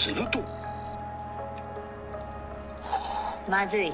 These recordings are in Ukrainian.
するとまずい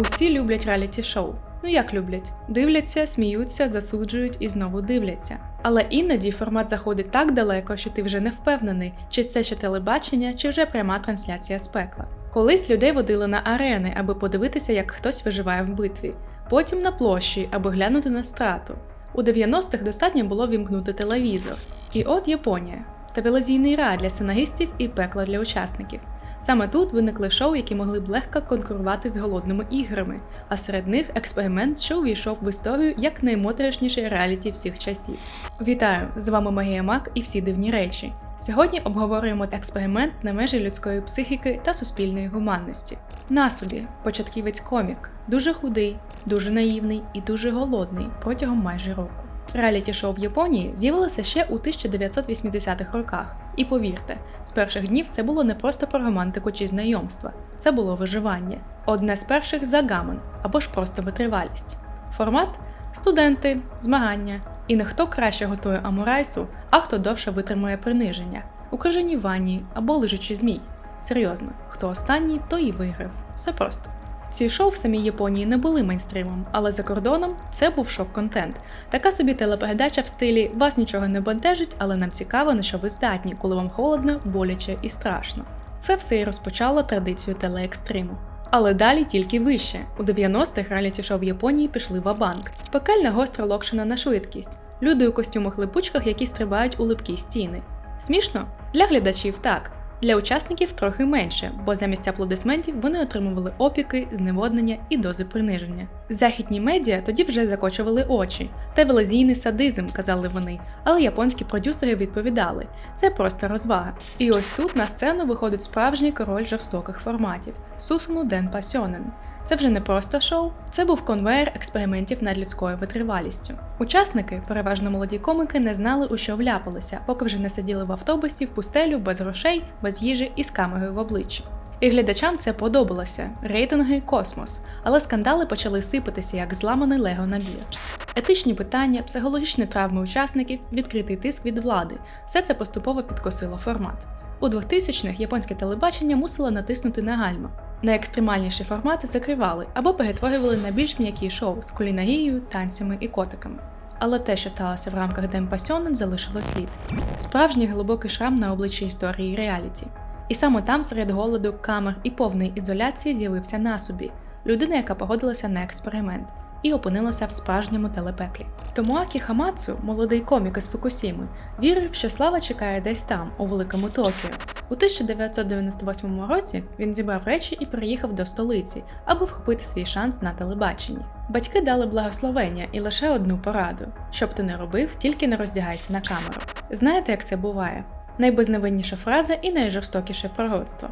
Усі люблять реаліті-шоу. Ну як люблять? Дивляться, сміються, засуджують і знову дивляться. Але іноді формат заходить так далеко, що ти вже не впевнений, чи це ще телебачення, чи вже пряма трансляція з пекла. Колись людей водили на арени, аби подивитися, як хтось виживає в битві, потім на площі, аби глянути на страту. У 90-х достатньо було вімкнути телевізор. І от Японія телевізійний рай для сценаристів і пекло для учасників. Саме тут виникли шоу, які могли б легко конкурувати з голодними іграми, а серед них експеримент, що увійшов в історію як наймоторошніший реаліті всіх часів. Вітаю! З вами Магія Мак і всі дивні речі. Сьогодні обговорюємо експеримент на межі людської психіки та суспільної гуманності. Насобі, початківець комік, дуже худий, дуже наївний і дуже голодний протягом майже року. Реаліті-шоу в Японії з'явилося ще у 1980-х роках. І повірте, з перших днів це було не просто про романтику чи знайомства, це було виживання. Одне з перших загамон або ж просто витривалість. Формат студенти, змагання. І не хто краще готує амурайсу, а хто довше витримує приниження, у крижаній ванні або лежачи змій. Серйозно, хто останній, той і виграв. Все просто. Ці шоу в самій Японії не були мейнстримом, але за кордоном це був шок-контент. Така собі телепередача в стилі вас нічого не бентежить, але нам цікаво, на що ви здатні, коли вам холодно, боляче і страшно. Це все і розпочало традицію телеекстриму. Але далі тільки вище. У 90-х реаліті-шоу в Японії пішли ва-банк. Пекельна гостра локшина на швидкість. Люди у костюмах-липучках, які стрибають у липкі стіни. Смішно? Для глядачів так. Для учасників трохи менше, бо замість аплодисментів вони отримували опіки, зневоднення і дози приниження. Західні медіа тоді вже закочували очі. Телевізійний садизм, казали вони, але японські продюсери відповідали: це просто розвага. І ось тут на сцену виходить справжній король жорстоких форматів Сусуну Ден Пасьонен. Це вже не просто шоу, це був конвейер експериментів над людською витривалістю. Учасники, переважно молоді комики, не знали, у що вляпалися, поки вже не сиділи в автобусі в пустелю без грошей, без їжі і з камерою в обличчі. І глядачам це подобалося рейтинги космос, але скандали почали сипатися як зламаний лего набір. Етичні питання, психологічні травми учасників, відкритий тиск від влади все це поступово підкосило формат. У 2000-х японське телебачення мусило натиснути на гальма. Найекстремальніші формати закривали або перетворювали на більш м'які шоу з кулінарією, танцями і котиками. Але те, що сталося в рамках Дем Пасьонен, залишило слід. Справжній глибокий шрам на обличчі історії реаліті. І саме там, серед голоду, камер і повної ізоляції, з'явився насобі людина, яка погодилася на експеримент і опинилася в справжньому телепеклі. Томоакі Хамацу, молодий комік із Фукусіми, вірив, що слава чекає десь там, у великому Токіо. У 1998 році він зібрав речі і приїхав до столиці, аби вхопити свій шанс на телебаченні. Батьки дали благословення і лише одну пораду: щоб ти не робив, тільки не роздягайся на камеру. Знаєте, як це буває? Найбезневинніша фраза і найжорстокіше пророцтво.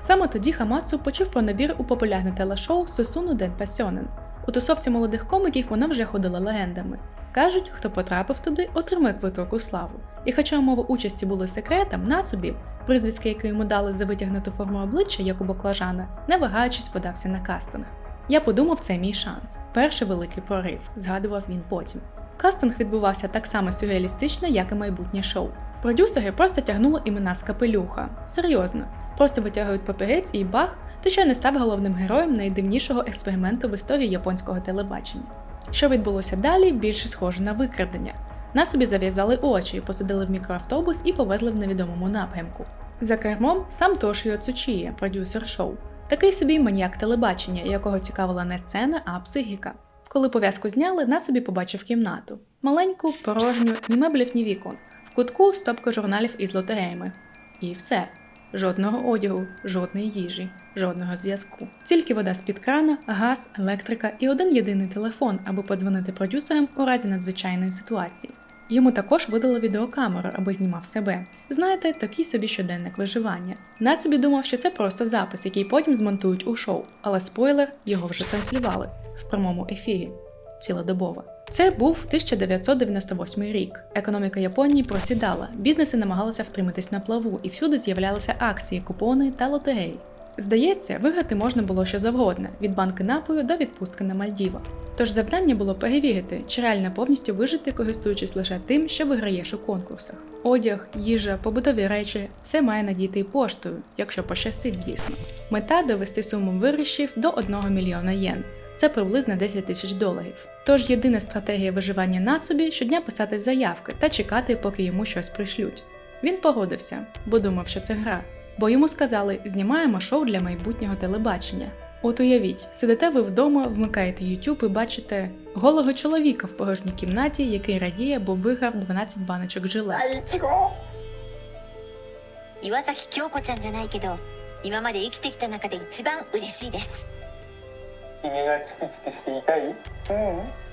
Саме тоді Хамацу почув про набір у популярне телешоу Сусуну Ден Пасьонен. У тусовці молодих коміків вона вже ходила легендами. Кажуть, хто потрапив туди, отримає квиток у славу. І хоча умови участі були секретом, Нацубі, призвіски, які йому дали за витягнуту форму обличчя, як у баклажана, не вагаючись подався на кастинг. Я подумав, це мій шанс. Перший великий прорив, згадував він потім. Кастинг відбувався так само сюрреалістично, як і майбутнє шоу. Продюсери просто тягнули імена з капелюха. Серйозно, просто витягують папірець і бах, ти що не став головним героєм найдивнішого експерименту в історії японського телебачення. Що відбулося далі, більше схоже на викрадення. На собі зав'язали очі, посадили в мікроавтобус і повезли в невідомому напрямку. За кермом сам Тошіо Цучіє, продюсер шоу, такий собі маніяк телебачення, якого цікавила не сцена, а психіка. Коли пов'язку зняли, на собі побачив кімнату маленьку, порожню, ні меблів, ні вікон, в кутку стопка журналів із лотереями. І все. Жодного одягу, жодної їжі, жодного зв'язку. Тільки вода з-під крана, газ, електрика і один єдиний телефон, аби подзвонити продюсерам у разі надзвичайної ситуації. Йому також видали відеокамеру, аби знімав себе. Знаєте, такий собі щоденник виживання. Нацобі думав, що це просто запис, який потім змонтують у шоу, але спойлер його вже транслювали в прямому ефірі цілодобово. Це був 1998 рік. Економіка Японії просідала, бізнеси намагалися втриматись на плаву, і всюди з'являлися акції, купони та лотереї. Здається, виграти можна було що завгодно від банки напою до відпустки на Мальдівах. Тож завдання було перевірити, чи реально повністю вижити, користуючись лише тим, що виграєш у конкурсах. Одяг, їжа, побутові речі все має надійти поштою, якщо пощастить, звісно. Мета довести суму виграшів до 1 мільйона єн. Це приблизно 10 тисяч доларів. Тож єдина стратегія виживання Нацубі щодня писати заявки та чекати, поки йому щось пришлють. Він погодився, бо думав, що це гра бо йому сказали, знімаємо шоу для майбутнього телебачення. От уявіть, сидите ви вдома, вмикаєте YouTube і бачите голого чоловіка в порожній кімнаті, який радіє, бо виграв 12 баночок жиле.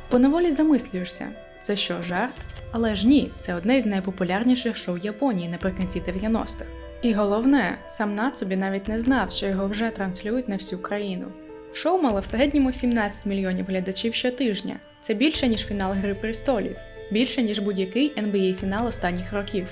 Поневолі замислюєшся. Це що, жарт? Але ж ні, це одне із найпопулярніших шоу Японії наприкінці 90-х. І головне, сам Нацубі навіть не знав, що його вже транслюють на всю країну. Шоу мало в середньому 17 мільйонів глядачів щотижня. Це більше, ніж фінал Гри престолів, більше, ніж будь-який NBA фінал останніх років.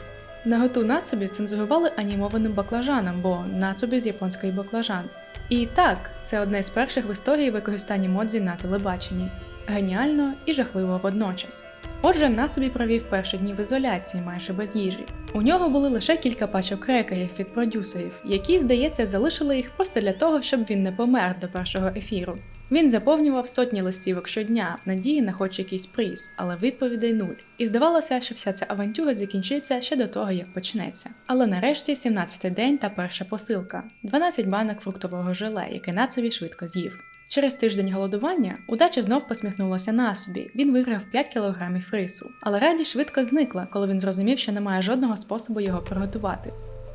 Наготу Нацубі цензурували анімованим баклажаном, бо Нацубі з японської баклажан. І так, це одне з перших в історії використання модзі на телебаченні. Геніально і жахливо водночас. Отже, Нацубі провів перші дні в ізоляції майже без їжі. У нього були лише кілька пачок крекерів від продюсерів, які, здається, залишили їх просто для того, щоб він не помер до першого ефіру. Він заповнював сотні листівок щодня надії на хоч якийсь приз, але відповідей нуль. І здавалося, що вся ця авантюра закінчиться ще до того, як почнеться. Але нарешті 17-й день та перша посилка 12 банок фруктового желе, яке Нацові швидко з'їв. Через тиждень голодування удача знов посміхнулася на собі. Він виграв 5 кілограмів рису, але радість швидко зникла, коли він зрозумів, що немає жодного способу його приготувати.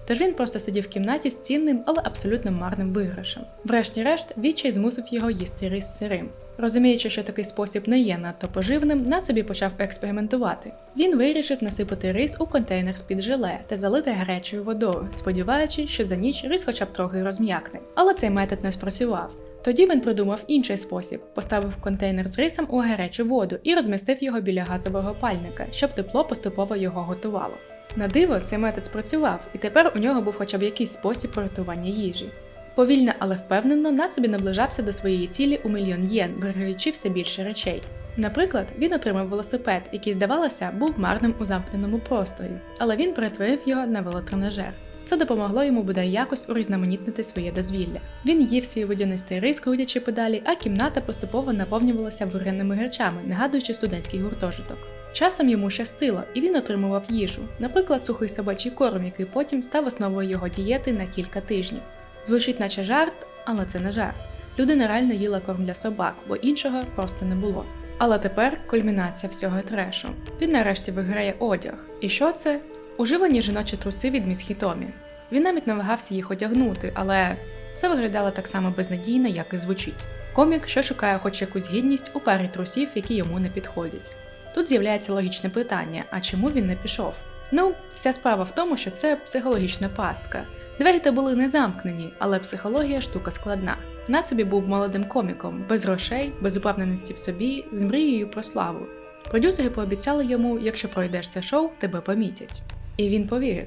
Тож він просто сидів в кімнаті з цінним, але абсолютно марним виграшем. Врешті-решт, відчай змусив його їсти рис сирим. Розуміючи, що такий спосіб не є надто поживним, Нацебі почав експериментувати. Він вирішив насипати рис у контейнер з-під желе та залити гарячою водою, сподіваючись, що за ніч рис хоча б трохи розм'якне. Але цей метод не спрацював. Тоді він придумав інший спосіб: поставив контейнер з рисом у гарячу воду і розмістив його біля газового пальника, щоб тепло поступово його готувало. На диво, цей метод спрацював, і тепер у нього був хоча б якийсь спосіб приготування їжі. Повільно, але впевнено, Нацубі наближався до своєї цілі у мільйон єн, виграючи все більше речей. Наприклад, він отримав велосипед, який, здавалося, був марним у замкненому просторі, але він перетворив його на велотренажер. Це допомогло йому бодай якось урізноманітнити своє дозвілля. Він їв свій водянистий рис, крутячи педалі, а кімната поступово наповнювалася виренними речами, нагадуючи студентський гуртожиток. Часом йому щастило, і він отримував їжу, наприклад, сухий собачий корм, який потім став основою його дієти на кілька тижнів. Звучить наче жарт, але це не жарт. Людина реально їла корм для собак, бо іншого просто не було. Але тепер кульмінація всього трешу. Він нарешті виграє одяг. І що це? Уживані жіночі труси від міс Хітомі. Він навіть намагався їх одягнути, але це виглядало так само безнадійно, як і звучить. Комік, що шукає хоч якусь гідність у парі трусів, які йому не підходять. Тут з'являється логічне питання: а чому він не пішов? Ну, вся справа в тому, що це психологічна пастка. Двері то були не замкнені, але психологія штука складна. Нацобі був молодим коміком, без грошей, без упевненості в собі, з мрією про славу. Продюсери пообіцяли йому, якщо пройдеш це шоу, тебе помітять. І він повірив.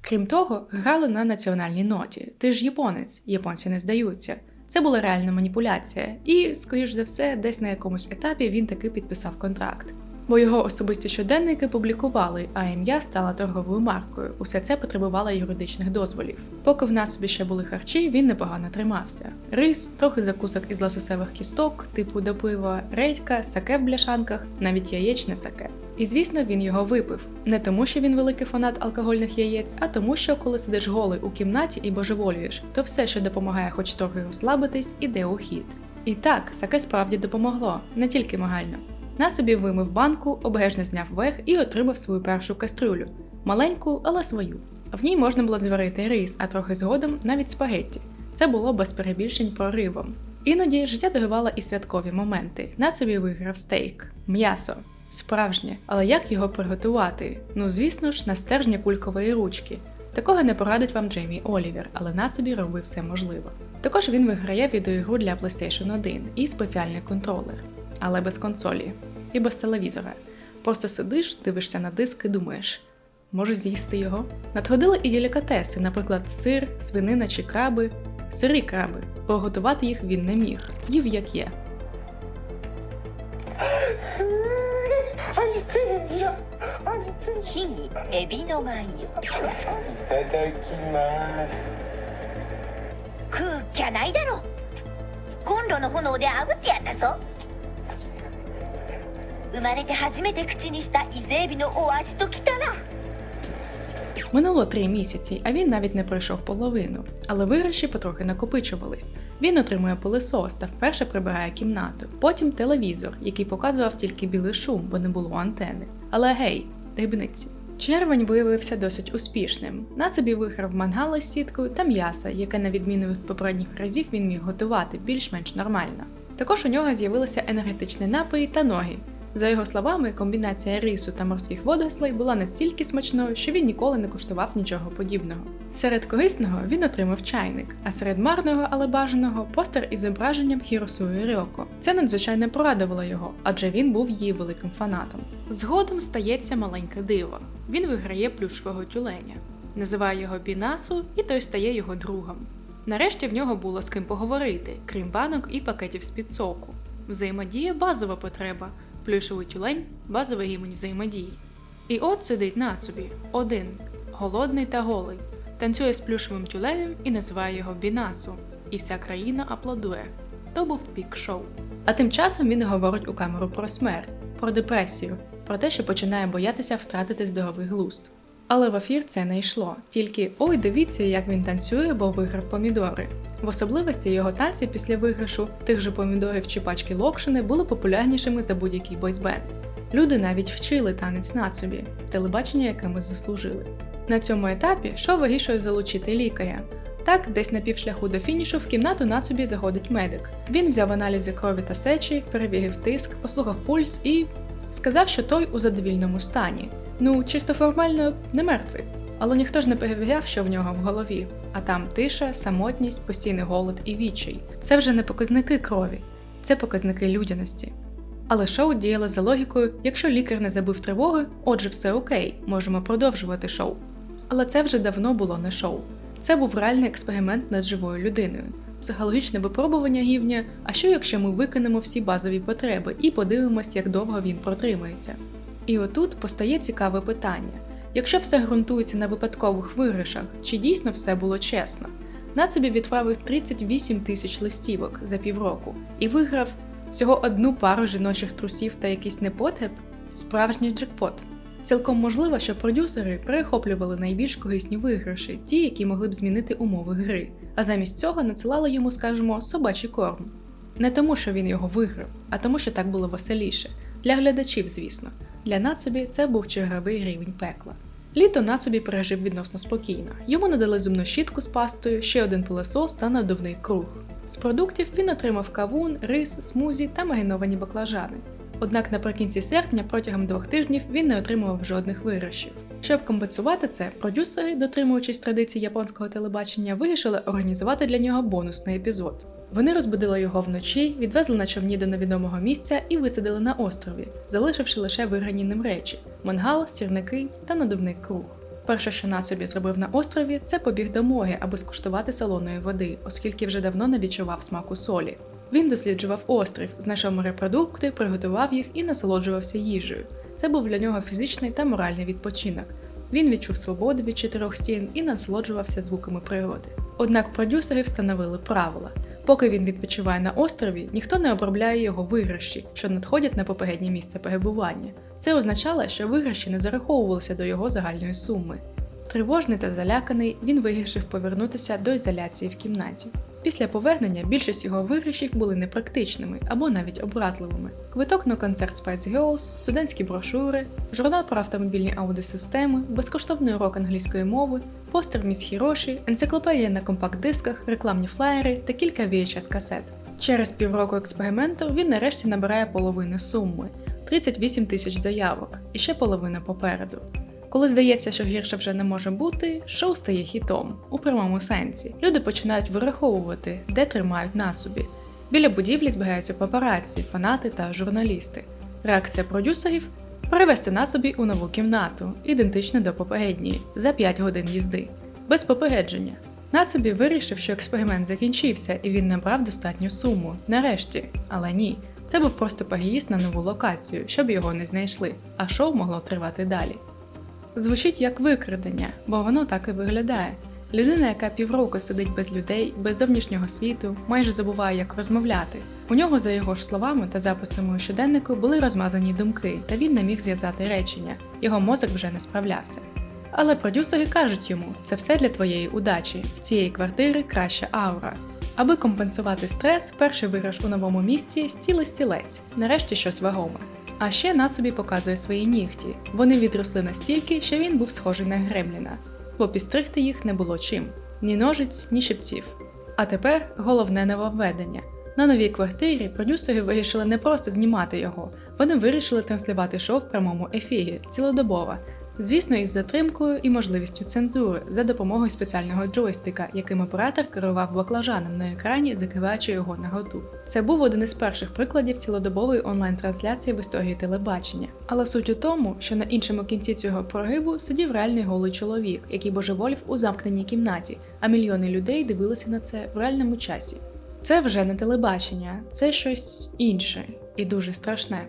Крім того, грали на національній ноті. Ти ж японець, японці не здаються. Це була реальна маніпуляція, і, скоріш за все, десь на якомусь етапі він таки підписав контракт. Бо його особисті щоденники публікували, а ім'я стала торговою маркою. Усе це потребувало юридичних дозволів. Поки в нас ще були харчі, він непогано тримався. Рис, трохи закусок із лососевих кісток, типу до пива, редька, саке в бляшанках, навіть яєчне саке. І звісно, він його випив. Не тому, що він великий фанат алкогольних яєць, а тому, що коли сидиш голий у кімнаті і божеволюєш, то все, що допомагає хоч трохи розслабитись, іде у хід. І так, саке справді допомогло, не тільки морально. На собі вимив банку, обережно зняв верх і отримав свою першу кастрюлю. Маленьку, але свою. В ній можна було зварити рис, а трохи згодом навіть спагетті. Це було без перебільшень проривом. Іноді життя дарувало і святкові моменти. На собі виграв стейк, м'ясо. Справжнє, але як його приготувати? Ну звісно ж, на стержні кулькової ручки. Такого не порадить вам Джеймі Олівер, але на собі робив все можливо. Також він виграє відеоігру для PlayStation 1 і спеціальний контролер, але без консолі і без телевізора. Просто сидиш, дивишся на диск і думаєш, може з'їсти його? Надходили і делікатеси, наприклад, сир, свинина чи краби. сирі краби. Приготувати їх він не міг, їв як є. 生まれて初めて口にした伊勢エビのお味ときたら Минуло три місяці, а він навіть не пройшов половину. Але виграші потрохи накопичувались. Він отримує пилисос та вперше прибирає кімнату. Потім телевізор, який показував тільки білий шум, бо не було антени. Але гей, дрібниці. Червень виявився досить успішним. Нацебі виграв мангали з сіткою та м'ясо, яке, на відміну від попередніх разів, він міг готувати більш-менш нормально. Також у нього з'явилися енергетичні напої та ноги, за його словами, комбінація рису та морських водорослей була настільки смачною, що він ніколи не куштував нічого подібного. Серед корисного він отримав чайник, а серед марного, але бажаного постер із зображенням Хіросуї Рьоко. Це надзвичайно порадувало його, адже він був її великим фанатом. Згодом стається маленьке диво. Він виграє плюшового тюленя, називає його Бінасу, і той стає його другом. Нарешті в нього було з ким поговорити, крім банок і пакетів з-під соку. Взаємодія базова потреба, плюшовий тюлень базовий рівень взаємодії. І от сидить Нацубі, один, голодний та голий, танцює з плюшовим тюленем і називає його Бінасу, і вся країна аплодує. То був пік шоу. А тим часом він говорить у камеру про смерть, про депресію, про те, що починає боятися втратити здоровий глузд. Але в ефір це не йшло. Тільки ой, дивіться, як він танцює, бо виграв помідори. В особливості його танці після виграшу тих же помідорів чи пачки локшини були популярнішими за будь-який бойсбенд. Люди навіть вчили танець Нацубі, телебачення, яке ми заслужили. На цьому етапі шоу вирішує залучити лікаря. Так, десь на півшляху до фінішу в кімнату Нацубі заходить медик. Він взяв аналізи крові та сечі, перевірив тиск, послухав пульс і сказав, що той у задовільному стані. Ну, чисто формально не мертвий. Але ніхто ж не перевіряв, що в нього в голові. А там тиша, самотність, постійний голод і відчай. Це вже не показники крові, це показники людяності. Але шоу діяло за логікою: якщо лікар не забив тривоги, отже, все окей, можемо продовжувати шоу. Але це вже давно було не шоу. Це був реальний експеримент над живою людиною, психологічне випробування гівня. А що якщо ми викинемо всі базові потреби і подивимось, як довго він протримається? І отут постає цікаве питання: якщо все ґрунтується на випадкових виграшах, чи дійсно все було чесно? Нацебі відправив 38 тисяч листівок за півроку і виграв всього одну пару жіночих трусів та якийсь непотреб справжній джекпот. Цілком можливо, що продюсери перехоплювали найбільш корисні виграші, ті, які могли б змінити умови гри, а замість цього надсилали йому, скажімо, собачий корм. Не тому, що він його виграв, а тому, що так було веселіше. Для глядачів, звісно. Для Нацубі це був черговий рівень пекла. Літо Нацубі пережив відносно спокійно. Йому надали зубну щітку з пастою, ще один пилосос та надувний круг. З продуктів він отримав кавун, рис, смузі та мариновані баклажани. Однак наприкінці серпня протягом двох тижнів він не отримував жодних виграшів. Щоб компенсувати це, продюсери, дотримуючись традицій японського телебачення, вирішили організувати для нього бонусний епізод. Вони розбудили його вночі, відвезли на човні до невідомого місця і висадили на острові, залишивши лише виграні ним речі: мангал, сірники та надувний круг. Перше, що Нацубі зробив на острові, це побіг до моги, аби скуштувати солоної води, оскільки вже давно не відчував смаку солі. Він досліджував острів, знайшов морепродукти, приготував їх і насолоджувався їжею. Це був для нього фізичний та моральний відпочинок. Він відчув свободу від чотирьох стін і насолоджувався звуками природи. Однак продюсери встановили правила. Поки він відпочиває на острові, ніхто не обробляє його виграші, що надходять на попереднє місце перебування. Це означало, що виграші не зараховувалися до його загальної суми. Тривожний та заляканий, він вирішив повернутися до ізоляції в кімнаті. Після повернення більшість його виграшів були непрактичними або навіть образливими. Квиток на концерт Spice Girls, студентські брошури, журнал про автомобільні аудіосистеми, безкоштовний урок англійської мови, постер міс Хіроші, енциклопедія на компакт-дисках, рекламні флаєри та кілька VHS касет. Через півроку експерименту він нарешті набирає половину суми 38 тисяч заявок, і ще половина попереду. Коли здається, що гірше вже не може бути, шоу стає хітом у прямому сенсі. Люди починають вираховувати, де тримають насобі. Біля будівлі збираються папараці, фанати та журналісти. Реакція продюсерів перевести насобі у нову кімнату, ідентичну до попередньої, за 5 годин їзди, без попередження. Нацебі вирішив, що експеримент закінчився і він набрав достатню суму. Нарешті, але ні. Це був просто переїзд на нову локацію, щоб його не знайшли, а шоу могло тривати далі. Звучить як викрадення, бо воно так і виглядає. Людина, яка півроку сидить без людей, без зовнішнього світу, майже забуває, як розмовляти. У нього, за його ж словами та записами у щоденнику, були розмазані думки, та він не міг зв'язати речення. Його мозок вже не справлявся. Але продюсери кажуть йому, це все для твоєї удачі. В цієї квартири краща аура. Аби компенсувати стрес, перший виграш у новому місці стіли стілець, нарешті щось вагоме. А ще Нацубі показує свої нігті. Вони відросли настільки, що він був схожий на гремліна, бо підстригти їх не було чим ні ножиць, ні щипців. А тепер головне нововведення. На новій квартирі продюсери вирішили не просто знімати його, вони вирішили транслювати шоу в прямому ефірі цілодобово. Звісно, із затримкою і можливістю цензури за допомогою спеціального джойстика, яким оператор керував баклажаном на екрані, закриваючи його наготу. Це був один із перших прикладів цілодобової онлайн-трансляції в історії телебачення. Але суть у тому, що на іншому кінці цього прогибу сидів реальний голий чоловік, який божеволів у замкненій кімнаті, а мільйони людей дивилися на це в реальному часі. Це вже не телебачення, це щось інше і дуже страшне.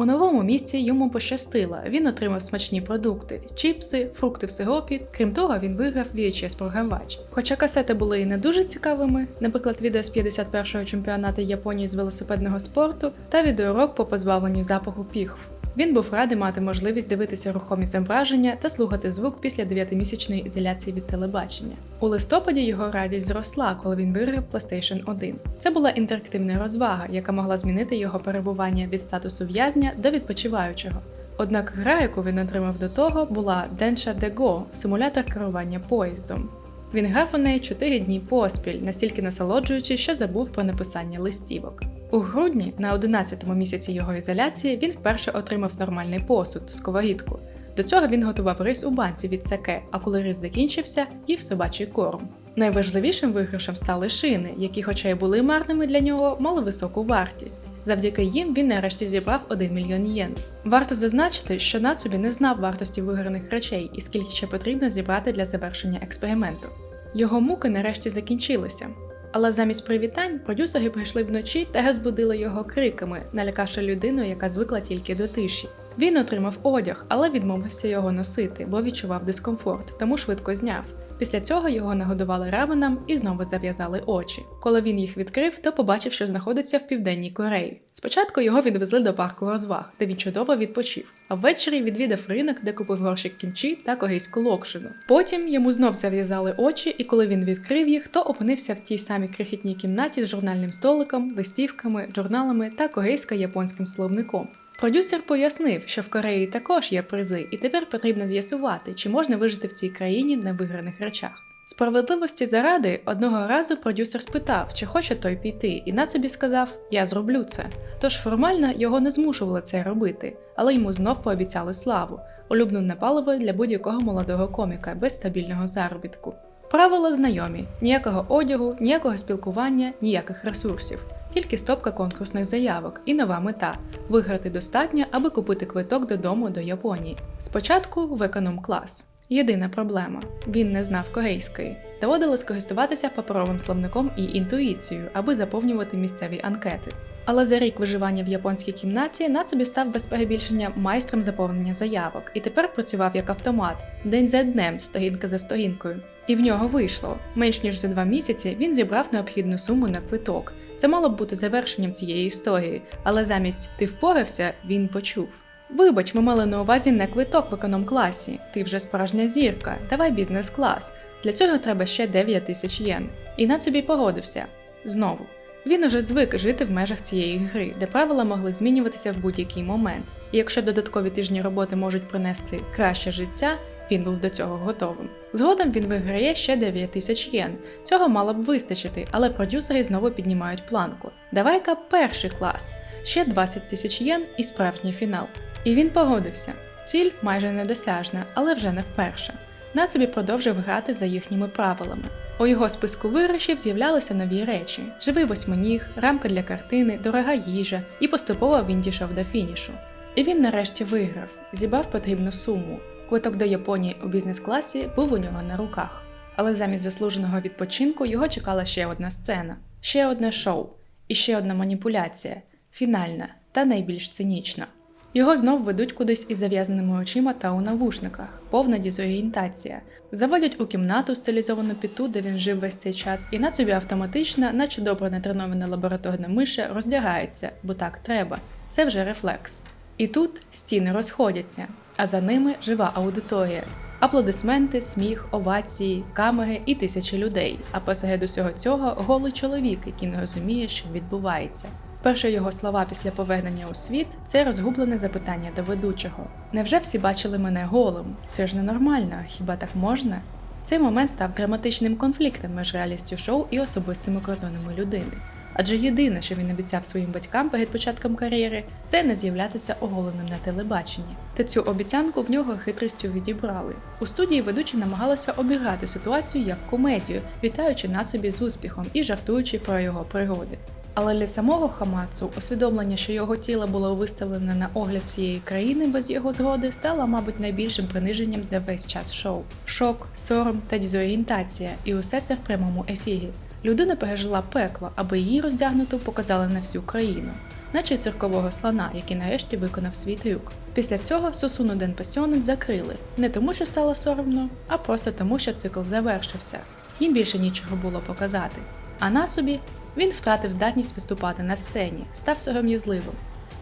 У новому місці йому пощастило, він отримав смачні продукти, чіпси, фрукти в сиропі. Крім того, він виграв VHS програвач. Хоча касети були і не дуже цікавими, наприклад, відео з 51-го чемпіонату Японії з велосипедного спорту та відеоурок по позбавленню запаху піхв. Він був радий мати можливість дивитися рухомі зображення та слухати звук після 9-місячної ізоляції від телебачення. У листопаді його радість зросла, коли він виграв PlayStation 1. Це була інтерактивна розвага, яка могла змінити його перебування від статусу в'язня до відпочиваючого. Однак гра, яку він отримав до того, була Densha de Go – симулятор керування поїздом. Він грав у неї 4 дні поспіль, настільки насолоджуючись, що забув про написання листівок. У грудні, на 11-му місяці його ізоляції, він вперше отримав нормальний посуд сковорідку. До цього він готував рис у банці від саке, а коли рис закінчився, їв собачий корм. Найважливішим виграшем стали шини, які, хоча й були марними для нього, мали високу вартість. Завдяки їм він нарешті зібрав 1 мільйон єн. Варто зазначити, що Нацубі не знав вартості виграних речей і скільки ще потрібно зібрати для завершення експерименту. Його муки нарешті закінчилися. Але замість привітань продюсери прийшли вночі та розбудили його криками, налякавши людину, яка звикла тільки до тиші. Він отримав одяг, але відмовився його носити, бо відчував дискомфорт, тому швидко зняв. Після цього його нагодували раменом і знову зав'язали очі. Коли він їх відкрив, то побачив, що знаходиться в південній Кореї. Спочатку його відвезли до парку розваг, де він чудово відпочив, а ввечері відвідав ринок, де купив горщик кімчі та корейську локшину. Потім йому знов зав'язали очі, і коли він відкрив їх, то опинився в тій самій крихітній кімнаті з журнальним столиком, листівками, журналами та корейсько-японським словником. Продюсер пояснив, що в Кореї також є призи, і тепер потрібно з'ясувати, чи можна вижити в цій країні на виграних речах. Справедливості заради одного разу продюсер спитав, чи хоче той піти, і Нацебі сказав: Я зроблю це. Тож формально його не змушували це робити, але йому знов пообіцяли славу, улюблене паливо для будь-якого молодого коміка без стабільного заробітку. Правила знайомі: ніякого одягу, ніякого спілкування, ніяких ресурсів, тільки стопка конкурсних заявок і нова мета виграти достатньо, аби купити квиток додому до Японії. Спочатку в економ-клас. Єдина проблема він не знав корейської. Доводилось користуватися паперовим словником і інтуїцією, аби заповнювати місцеві анкети. Але за рік виживання в японській кімнаті Нацубі став без перебільшення майстром заповнення заявок і тепер працював як автомат день за днем, сторінка за сторінкою. І в нього вийшло. Менш ніж за два місяці він зібрав необхідну суму на квиток. Це мало б бути завершенням цієї історії, але замість ти впорався, він почув. Вибач, ми мали на увазі не квиток в економ-класі. Ти вже справжня зірка, давай бізнес-клас. Для цього треба ще 9 тисяч єн. І Нацубі погодився. Знову. Він уже звик жити в межах цієї гри, де правила могли змінюватися в будь-який момент. І якщо додаткові тижні роботи можуть принести краще життя, він був до цього готовим. Згодом він виграє ще 9 тисяч єн. Цього мало б вистачити, але продюсери знову піднімають планку. Давай-ка перший клас, ще 20 тисяч єн і справжній фінал. І він погодився. Ціль майже недосяжна, але вже не вперше. Нацебі продовжив грати за їхніми правилами. У його списку виграшів з'являлися нові речі: живий восьминіг, рамка для картини, дорога їжа, і поступово він дійшов до фінішу. І він нарешті виграв, зібрав потрібну суму. Квиток до Японії у бізнес-класі був у нього на руках. Але замість заслуженого відпочинку його чекала ще одна сцена, ще одне шоу і ще одна маніпуляція фінальна та найбільш цинічна. Його знов ведуть кудись із зав'язаними очима та у навушниках, повна дезорієнтація. Заводять у кімнату, стилізовану під ту, де він жив весь цей час, і на собі автоматично, наче добре натренована лабораторна миша, роздягається, бо так треба. Це вже рефлекс. І тут стіни розходяться, а за ними жива аудиторія. Аплодисменти, сміх, овації, камери і тисячі людей. А посеред усього цього голий чоловік, який не розуміє, що відбувається. Перші його слова після повернення у світ це розгублене запитання до ведучого. Невже всі бачили мене голим? Це ж ненормально, хіба так можна? Цей момент став драматичним конфліктом між реалістю шоу і особистими кордонами людини. Адже єдине, що він обіцяв своїм батькам перед початком кар'єри, це не з'являтися оголеним на телебаченні. Та цю обіцянку в нього хитрістю відібрали. У студії ведучі намагалися обіграти ситуацію як комедію, вітаючи на собі з успіхом і жартуючи про його пригоди. Але для самого Хамацу усвідомлення, що його тіло було виставлене на огляд всієї країни без його згоди, стало, мабуть, найбільшим приниженням за весь час шоу. Шок, сором та дезорієнтація, і усе це в прямому ефірі. Людина пережила пекло, аби її роздягнуту показали на всю країну, наче циркового слона, який нарешті виконав свій трюк. Після цього Сосуну Ден Пасіонет закрили не тому, що стало соромно, а просто тому, що цикл завершився. Їм більше нічого було показати. А на собі він втратив здатність виступати на сцені, став сором'язливим.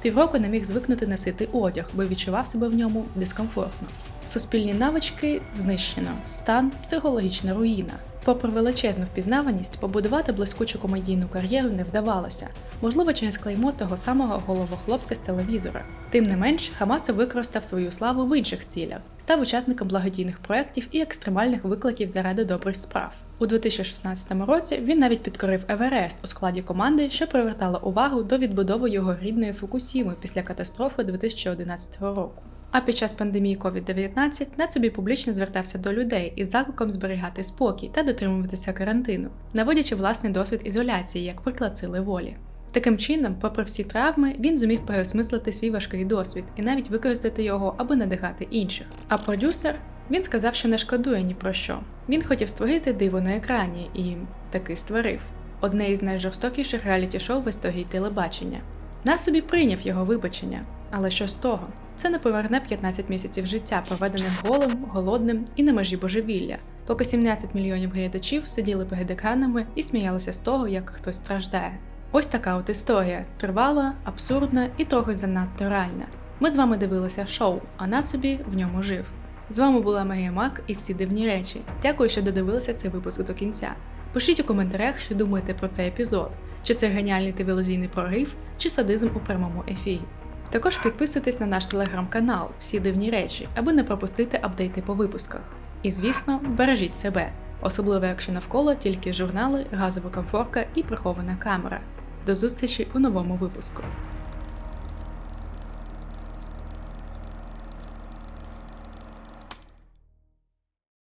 Півроку не міг звикнути носити одяг, бо відчував себе в ньому дискомфортно. Суспільні навички знищено, стан психологічна руїна. Попри величезну впізнаваність, побудувати блискучу комедійну кар'єру не вдавалося, можливо, через клеймо того самого голового хлопця з телевізора. Тим не менш, Хамацо використав свою славу в інших цілях, став учасником благодійних проєктів і екстремальних викликів заради добрих справ. У 2016 році він навіть підкорив Еверест у складі команди, що привертала увагу до відбудови його рідної Фукусіми після катастрофи 2011 року. А під час пандемії COVID-19 Нацобі публічно звертався до людей із закликом зберігати спокій та дотримуватися карантину, наводячи власний досвід ізоляції як приклад сили волі. Таким чином, попри всі травми, він зумів переосмислити свій важкий досвід і навіть використати його, аби надихати інших. А продюсер він сказав, що не шкодує ні про що. Він хотів створити диво на екрані і таки створив одне із найжорстокіших реаліті-шоу в історії телебачення. На собі прийняв його вибачення, але що з того? Це не поверне 15 місяців життя, проведених голим, голодним і на межі божевілля, поки 17 мільйонів глядачів сиділи перед екранами і сміялися з того, як хтось страждає. Ось така от історія тривала, абсурдна і трохи занадто реальна. Ми з вами дивилися шоу, а на собі в ньому жив. З вами була Марія Мак і всі дивні речі. Дякую, що додивилися цей випуск до кінця. Пишіть у коментарях, що думаєте про цей епізод, чи це геніальний телевізійний прорив, чи садизм у прямому ефірі. Також підписуйтесь на наш телеграм-канал Всі дивні речі, аби не пропустити апдейти по випусках. І звісно, бережіть себе, особливо якщо навколо тільки журнали, газова комфорка і прихована камера. До зустрічі у новому випуску.